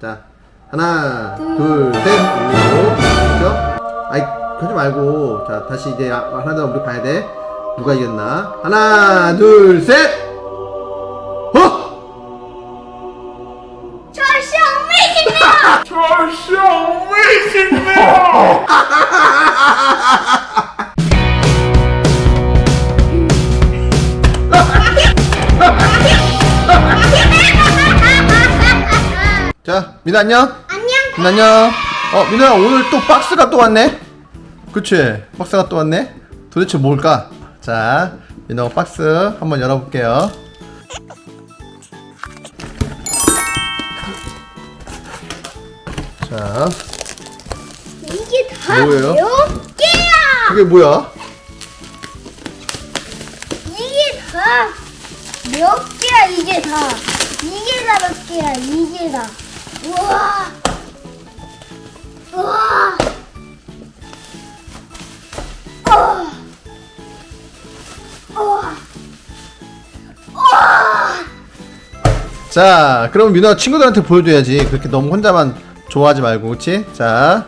자, 하나, 둘, 셋, 올리고, 그죠? 아이, 그러지 말고, 자, 다시 이제 아- 하나 더 우리 봐야 돼. 누가 이겼나? 하나, 둘, 셋! 민아 안녕? 안녕. 민아 안녕? 어, 민아 오늘 또 박스가 또 왔네? 그치? 박스가 또 왔네? 도대체 뭘까? 자, 민아 박스 한번 열어볼게요. 자, 이게 다 뭐예요? 몇 개야? 그게 뭐야? 이게 다 몇 개야 이게 다 이게 다 몇 개야 이게 다 우와 우와 우와 우와 우와 자, 그럼 민아 친구들한테 보여줘야지. 그렇게 너무 혼자만 좋아하지 말고, 그치? 자,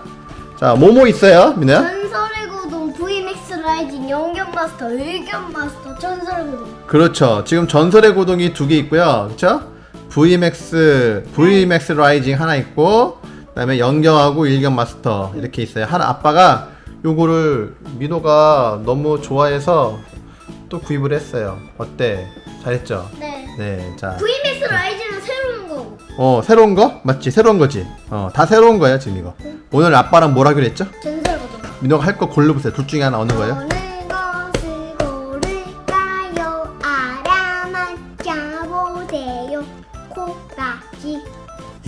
자, 뭐뭐 있어요, 민아야? 전설의 고동 VMAX 라이징 영견 마스터 의견 마스터 전설의 고동 그렇죠. 지금 전설의 고동이 두 개 있고요. 그렇죠? VMAX, VMAX 라이징 하나 있고, 그 다음에 영경하고 일경 마스터 이렇게 있어요. 하나 아빠가 요거를 민호가 너무 좋아해서 또 구입을 했어요. 어때? 잘했죠? 네 네, 자, VMAX 라이징은 새로운 거고 어 새로운 거 맞지? 새로운 거지. 어 다 새로운 거야 지금 이거. 오늘 아빠랑 뭐라 그랬죠? 전설의 고동 민호가 할 거 골라보세요. 둘 중에 하나 어느 거예요? 어느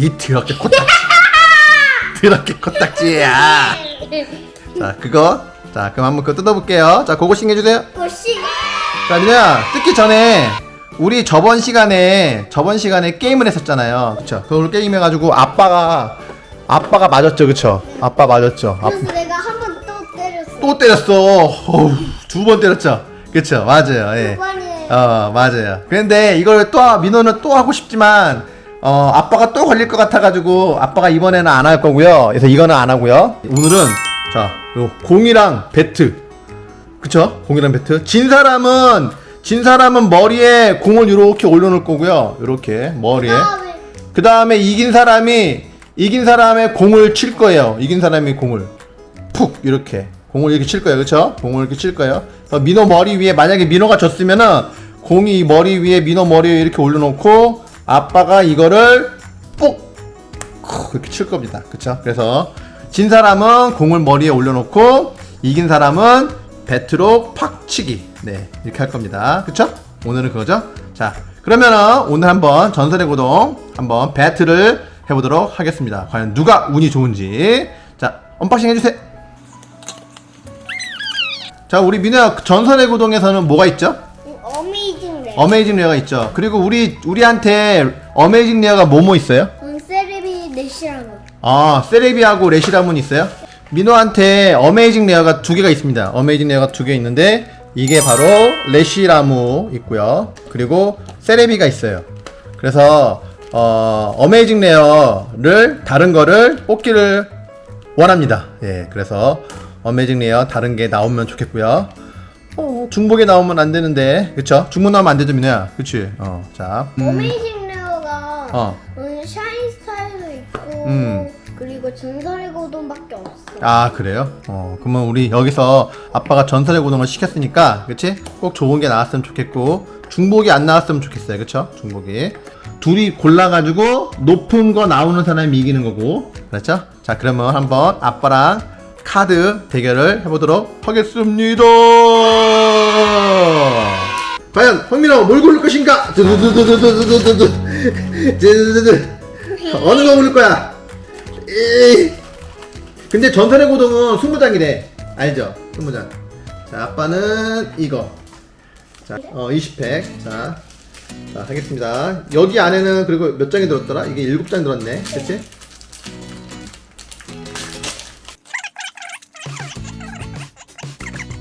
이 더럽게 코딱지. 더럽게 코딱지야. 자 그거. 자 그럼 한번 그거 뜯어볼게요. 자 그거 신겨주세요. 고시. 자 민호야 뜯기 전에 우리 저번 시간에 저번 시간에 게임을 했었잖아요. 그쵸? 그걸 게임 해가지고 아빠가 아빠가 맞았죠 그쵸? 아빠 맞았죠. 아, 그래서 내가 한 번 또 때렸어. 또 때렸어. 두번 때렸죠. 그쵸? 맞아요. 예. 두 번이에요. 어 맞아요. 그런데 이걸 또 민호는 또 하고 싶지만 어 아빠가 또 걸릴 것 같아가지고 아빠가 이번에는 안 할 거고요. 그래서 이거는 안 하고요. 오늘은 자 요 공이랑 배트. 그쵸? 공이랑 배트. 진 사람은 진 사람은 머리에 공을 이렇게 올려놓을 거고요. 이렇게 머리에. 그 다음에 그 다음에 이긴 사람이 이긴 사람의 공을 칠 거예요. 이긴 사람이 공을. 푹 이렇게. 공을 이렇게 칠 거예요. 그렇죠? 공을 이렇게 칠 거예요. 민호 머리 위에 만약에 민호가 졌으면은 공이 이 머리 위에 민호 머리 위에 이렇게 올려놓고 아빠가 이거를 뽁 이렇게 칠 겁니다. 그렇죠? 그래서 진 사람은 공을 머리에 올려놓고 이긴 사람은 배트로 팍 치기. 네 이렇게 할 겁니다. 그렇죠? 오늘은 그거죠. 자 그러면은 오늘 한번 전설의 고동 한번 배트를 해보도록 하겠습니다. 과연 누가 운이 좋은지 자 언박싱 해주세요. 자 우리 민호야 전설의 고동에서는 뭐가 있죠? 어메이징 레. 어메이징 레어가 있죠. 그리고 우리 우리한테 어메이징 레어가 뭐뭐 있어요? 음, 세레비 내시라고. 아 세레비하고 레시라문 있어요? 민호한테 어메이징 레어가 두 개가 있습니다. 어메이징 레어가 두 개 있는데 이게 바로 레시라무 있고요. 그리고 세레비가 있어요. 그래서 어, 어메이징 레어를 다른 거를 뽑기를 원합니다. 예, 그래서 어메이징 레어 다른 게 나오면 좋겠고요. 어, 중복에 나오면 안 되는데, 그쵸? 중복 나오면 안 되죠, 민호야. 그치? 어, 자. 음, 어메이징 레어가 어. 음, 샤인 스타일도 있고 음. 그리고 전설의 고동밖에 없어. 아 그래요? 어 그러면 우리 여기서 아빠가 전설의 고동을 시켰으니까 그치? 꼭 좋은 게 나왔으면 좋겠고 중복이 안 나왔으면 좋겠어요 그쵸? 중복이 둘이 골라가지고 높은 거 나오는 사람이 이기는 거고 그렇죠? 자 그러면 한번 아빠랑 카드 대결을 해보도록 하겠습니다 과연 황민아 뭘 고를 것인가? 두두두두두두두두 두두두두 어느 거 고를 거야? 에이. 근데 전설의 고동은 20장이래. 알죠? 20장. 자, 아빠는 이거. 자, 어, 20팩. 자, 자, 하겠습니다. 여기 안에는 그리고 몇 장이 들었더라? 이게 7장 들었네. 그치?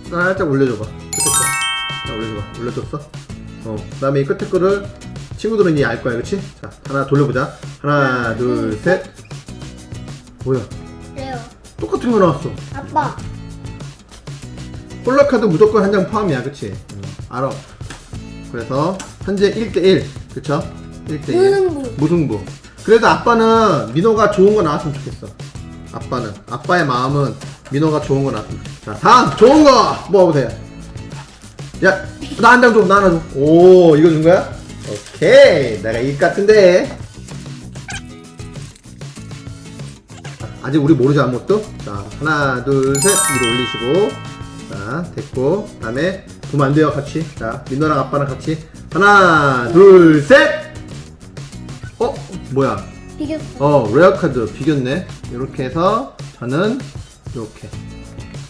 살짝 올려줘봐. 자, 올려줘봐. 올려줬어? 어, 그 다음에 이 끝에 거를 친구들은 이제 알 거야. 그치? 자, 하나 돌려보자. 하나, 둘, 셋. 뭐야? 그래요. 똑같은 거 나왔어. 아빠. 콜라 카드 무조건 한 장 포함이야, 그치? 응, 알아. 그래서 현재 1대1, 그쵸? 1대1. 무승부. 무승부. 그래도 아빠는 민호가 좋은 거 나왔으면 좋겠어. 아빠는. 아빠의 마음은 민호가 좋은 거 나왔으면 좋겠어. 자, 다음! 좋은 거! 모아보세요. 야, 나 한 장 줘, 나 하나 줘. 오, 이거 준 거야? 오케이. 내가 이길 것 같은데. 아직 우리 모르지 아무것도? 자, 하나, 둘, 셋. 위로 올리시고. 자, 됐고. 그 다음에 보면 안 돼요, 같이. 자, 민호랑 아빠랑 같이. 하나, 둘, 셋! 어? 뭐야? 비겼어. 어, 레어 카드 비겼네. 이렇게 해서 저는 이렇게.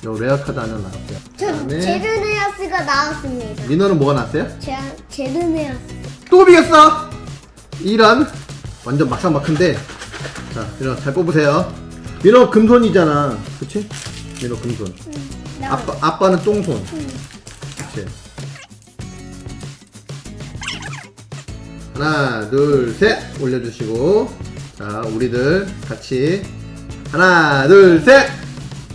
요 레어 카드 하나 나왔고요. 전 그다음에 제르네아스가 나왔습니다. 민호는 뭐가 나왔어요? 제 제르네아스. 또 비겼어! 이런 완전 막상막한데 자, 민호 잘 뽑으세요. 민호 금손이잖아. 그치? 민호 금손. 나 아빠, 아빠는 똥손. 응. 그치? 하나, 둘, 셋! 올려주시고. 자, 우리들 같이. 하나, 둘, 셋!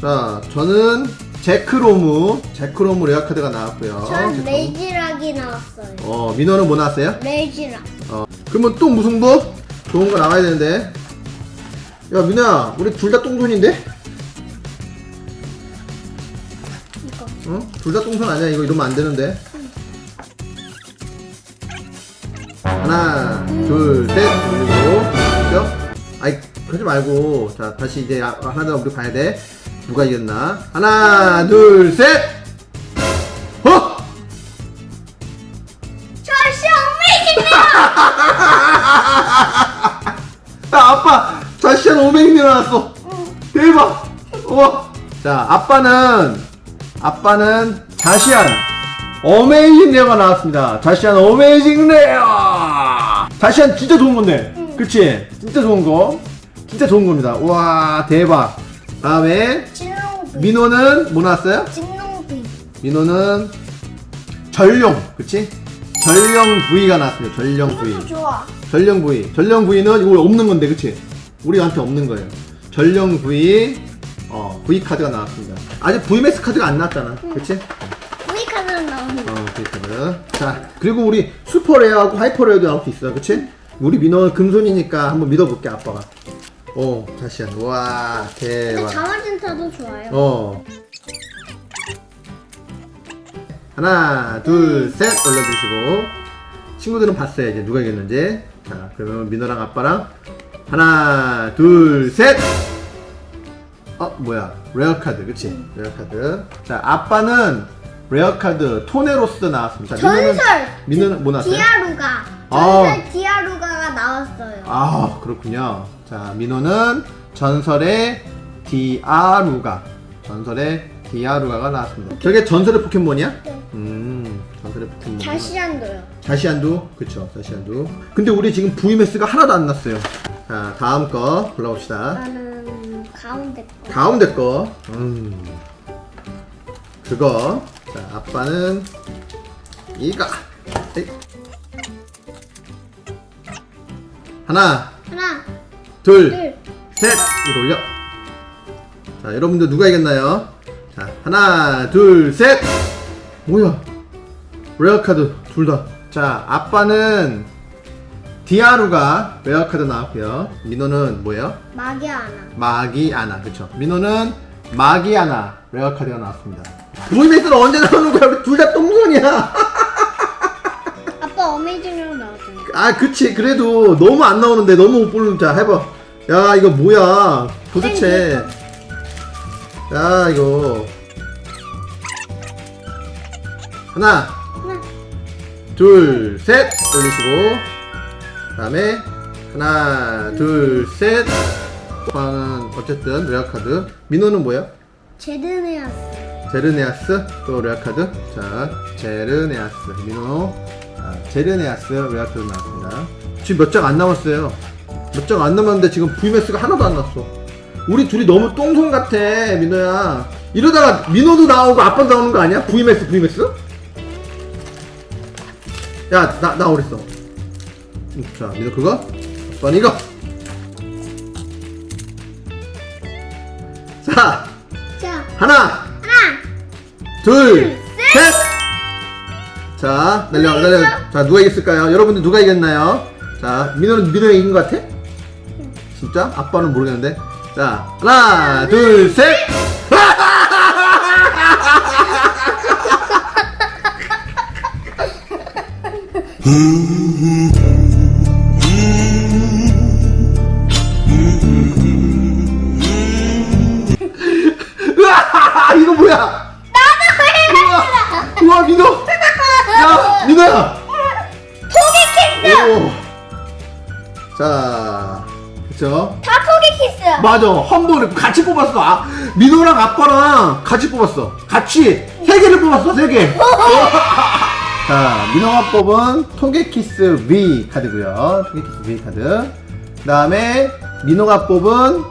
자, 저는 제크로무, 제크로무 레어 카드가 나왔고요. 전 제크로무. 레이지락이 나왔어요. 어, 민호는 뭐 나왔어요? 레이지락. 어. 그러면 또 무승부? 좋은 거 나와야 되는데. 야, 민호야, 우리 둘 다 똥손인데? 이거. 어? 둘다 똥손 아니야? 이거 이러면 안 되는데. 하나, 둘, 셋 올리고, 그죠? 아이, 그러지 말고. 자, 다시 이제 아- 하나 더 우리 봐야 돼. 누가 이겼나? 하나, 둘, 셋! 어? 저시 엉매입니다. 야, 아빠! 자시한 500명 나왔어! 대박! 와! 자, 아빠는, 아빠는 자시한 어메이징 레어가 나왔습니다. 자시한 어메이징 레어! 자시한 진짜 좋은 건데. 그치? 진짜 좋은 거. 진짜 좋은 겁니다. 와, 대박. 다음에, 진롱비. 민호는 뭐 나왔어요? 진롱비. 민호는 전룡. 그치? 전령 V가 나왔습니다. 전령. 이것도 좋아. 전령 부위. 전령 부위는 이거 없는 건데, 그치? 우리한테 없는 거예요. 전령 부위, 어, V 카드가 나왔습니다. 아직 VMAX 카드가 안 나왔잖아. 그치? 우리 카드는 나오는. 어, V 카드. 자, 그리고 우리 슈퍼 레어하고 하이퍼 레어도 나올 수 있어. 그치? 우리 민호는 금손이니까 한번 믿어볼게, 아빠가. 오, 다시야. 와, 근데 대박. 자마진타도 좋아요. 어. 하나, 둘, 셋 올려주시고 친구들은 봤어요 이제 누가 이겼는지. 자, 그러면 민호랑 아빠랑 하나, 둘, 셋. 어, 뭐야? 레어 카드, 그치? 레어 카드. 자, 아빠는 레어 카드 토네로스 나왔습니다. 자, 민호는- 전설. 민호는 뭐 나왔어요? 디아루가. 아. 전설 디아루가가 나왔어요. 아, 그렇군요. 자, 민호는 전설의 디아루가. 전설의 디아루가가 나왔습니다. 저게 전설의 포켓몬이야? 네. 음, 전설의 포켓몬. 자시안도요. 자시안도? 그쵸, 자시안도. 근데 우리 지금 VMS가 하나도 안 났어요. 자, 다음 거 골라봅시다. 나는 가운데 거. 가운데 거. 음. 그거. 자, 아빠는 이거. 에이. 하나, 하나, 둘, 둘, 셋! 위로 올려. 자, 여러분들 누가 이겼나요? 자, 하나, 둘, 셋! 뭐야? 레어 카드 둘 다. 자, 아빠는 디아루가 레어 카드 나왔고요. 민호는 뭐예요? 마기아나. 마기아나, 그쵸? 민호는 마기아나 레어 카드가 나왔습니다. VMAX는 언제 나오는 거야? 우리 둘 다 똥손이야. 아빠 어메이징으로 나왔잖아. 아, 그치. 그래도 너무 안 나오는데 너무 못 보는. 자, 해봐. 야, 이거 뭐야? 도대체. 야, 이거. 하나, 하나, 둘, 셋. 올리시고. 그 다음에, 하나, 둘, 셋. 오빠는 어쨌든 레어카드. 민호는 뭐예요? 제르네아스. 제르네아스 또 레어카드 자 제르네아스 민호 아, 제르네아스 레어카드 나왔습니다 지금 몇 장 안 남았어요 몇 장 안 남았는데 지금 VMS가 하나도 안 났어. 우리 둘이 너무 똥손 같아, 민호야. 이러다가 민호도 나오고 아빠도 나오는 거 아니야? VMS, VMS? 야, 나, 나 어딨어? 음, 자, 민호 그거? 아빠는 이거! 자, 자, 하나, 하나, 둘, 둘 셋! 자, 날려, 날려. 자, 누가 이겼을까요? 여러분들 누가 이겼나요? 자, 민호는 민호 이긴 것 같아? 진짜? 아빠는 모르겠는데. 자, 하나, 둘, 셋. 맞아. 한 번에 같이 뽑았어. 아, 민호랑 아빠랑 같이 뽑았어. 같이 세 개를 뽑았어. 세 개. 자, 민호가 뽑은 토게키스 V 카드고요. 토게키스 V 카드. 그다음에 민호가 뽑은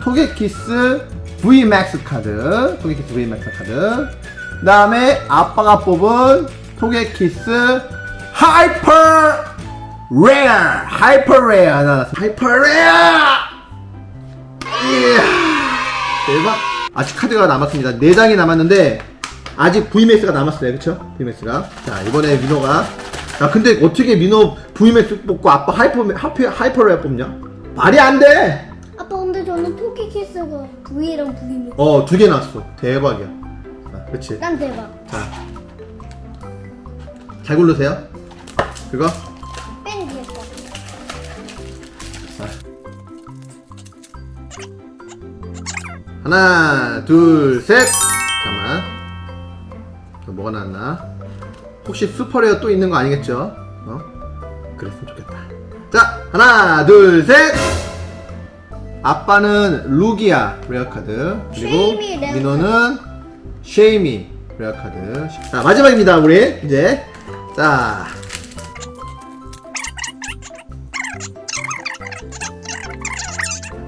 토게키스 V 맥스 카드. 토게키스 V 맥스 카드. 그다음에 아빠가 뽑은 토게키스 하이퍼 레어. 하이퍼 레어 나왔어. 하이퍼 레어. 이야, 대박. 아직 카드가 남았습니다. 4장이 남았는데, 아직 VMAX가 남았어요. 그쵸? VMAX가. 자, 이번에 민호가. 야, 근데 어떻게 민호 VMAX 뽑고 아빠 하이퍼, 하이퍼, 하이퍼레어 뽑냐? 말이 안 돼! 아빠 근데 저는 토끼 키스가 V랑 V입니다. 어, 두개 나왔어. 대박이야. 자, 그치. 난 대박. 자. 잘 고르세요. 그거. 하나, 둘, 셋. 잠깐만. 또 뭐가 나왔나? 혹시 슈퍼레어 또 있는 거 아니겠죠? 어? 그랬으면 좋겠다. 자, 하나, 둘, 셋. 아빠는 루기아 레어 카드 그리고 쉐이미 레어 민호는 쉐이미 레어 카드. 자 마지막입니다 우리 이제 자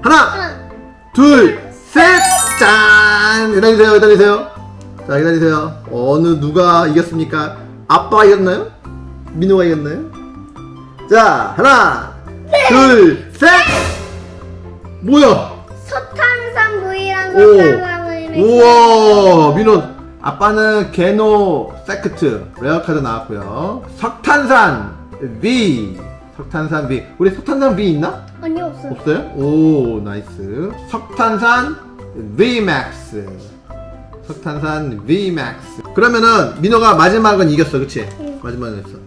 하나 둘, 셋! 짠! 기다리세요, 기다리세요. 자, 기다리세요. 어느 누가 이겼습니까? 아빠가 이겼나요? 민호가 이겼나요? 자, 하나, 둘, 셋! 뭐야? 서탄산 V랑 오! 서탄산 우와! 민호, 아빠는 게노 세크트 레어 카드 나왔고요. 석탄산 V. 석탄산 V. 우리 석탄산 V 있나? 아니 없어. 없어요? 오 나이스 석탄산 VMAX 석탄산 VMAX 그러면은 민호가 마지막은 이겼어 그치? 응. 마지막은 이겼어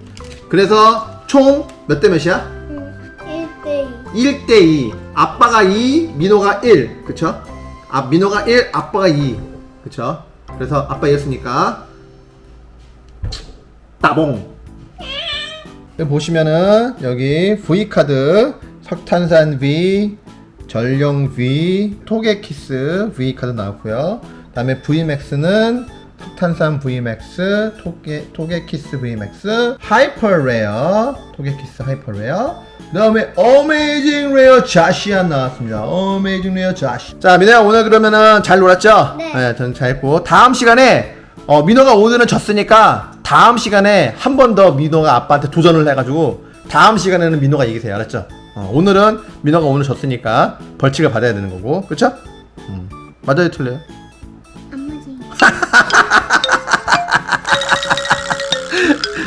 그래서 총 몇 대 몇이야? 응. 1대2. 1대2 아빠가 2 민호가 1 그쵸? 아 민호가 1 아빠가 2 그쵸? 그래서 아빠 이겼으니까 따봉 여기 보시면은 여기 V카드 석탄산 V 전령 V 토게키스 V 카드 나왔고요 그 다음에 VMAX는 석탄산 VMAX 토게, 토게키스 VMAX 하이퍼 레어 토게키스 하이퍼 레어 그 다음에 어메이징 레어 자시안 나왔습니다 어메이징 레어 자시 자 민호야 오늘 그러면은 잘 놀았죠? 네. 저는 잘 했고 다음 시간에 어, 민호가 오늘은 졌으니까 다음 시간에 한 번 더 민호가 아빠한테 도전을 해가지고 다음 시간에는 민호가 이기세요 알았죠? 어, 오늘은 민호가 오늘 졌으니까 벌칙을 받아야 되는 거고 그쵸? 음. 맞아요 틀려요? 안 맞지.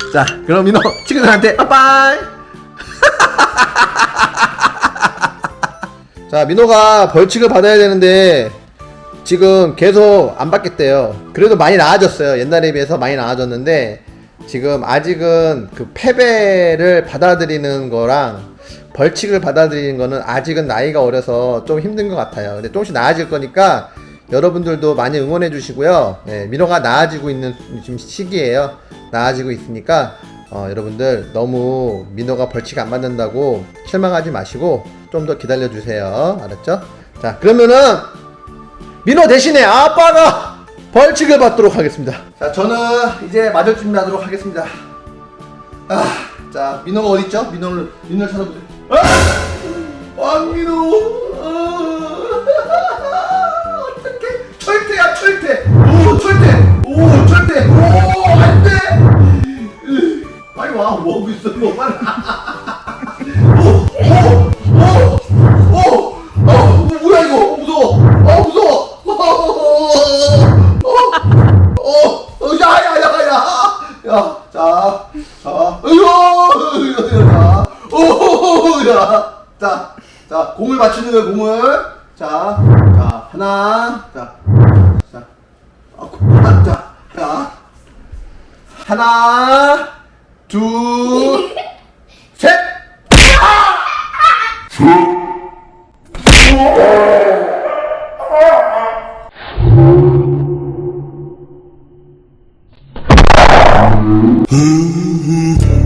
자 그럼 민호 친구들한테 빠빠이 자 민호가 벌칙을 받아야 되는데 지금 계속 안 받겠대요 그래도 많이 나아졌어요 옛날에 비해서 많이 나아졌는데 지금 아직은 그 패배를 받아들이는 거랑 벌칙을 받아들이는 거는 아직은 나이가 어려서 좀 힘든 것 같아요. 근데 조금씩 나아질 거니까 여러분들도 많이 응원해 주시고요. 네, 민호가 나아지고 있는 지금 시기예요. 나아지고 있으니까 어, 여러분들 너무 민호가 벌칙 안 받는다고 실망하지 마시고 좀 더 기다려 주세요. 알았죠? 자 그러면은 민호 대신에 아빠가 벌칙을 받도록 하겠습니다. 자 저는 이제 맞을 준비하도록 하겠습니다. 아 자 민호가 어디 있죠? 민호를 민호를 찾아보세요 아! 왕민호 아! 어떡해! 철퇴야 철퇴! 오 철퇴! 오 철퇴! 오 안돼! 빨리 와 뭐하고 있어 뭐 빨리 야, 자, 자, 으요! 어, 무서워 어 무서워 치는 거야 공을. 자, 자 하나, 자, 자, 아, 고- 하나, 자, 자, 하나, 둘, 셋. 잘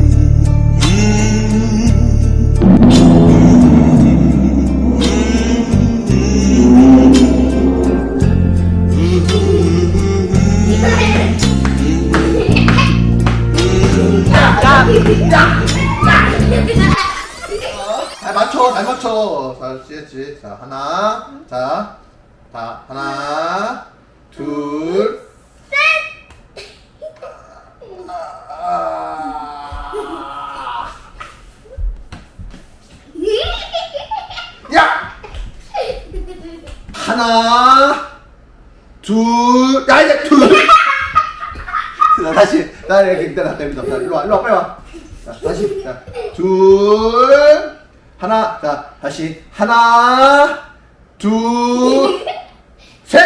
하나, 둘, 야, 이제 둘. 나 다시, 나 이렇게 기다려, 나 때문에. 나 일로 와, 일로 와, 빨리 와. 자, 다시, 자, 둘, 하나, 자, 다시, 하나, 둘, 셋!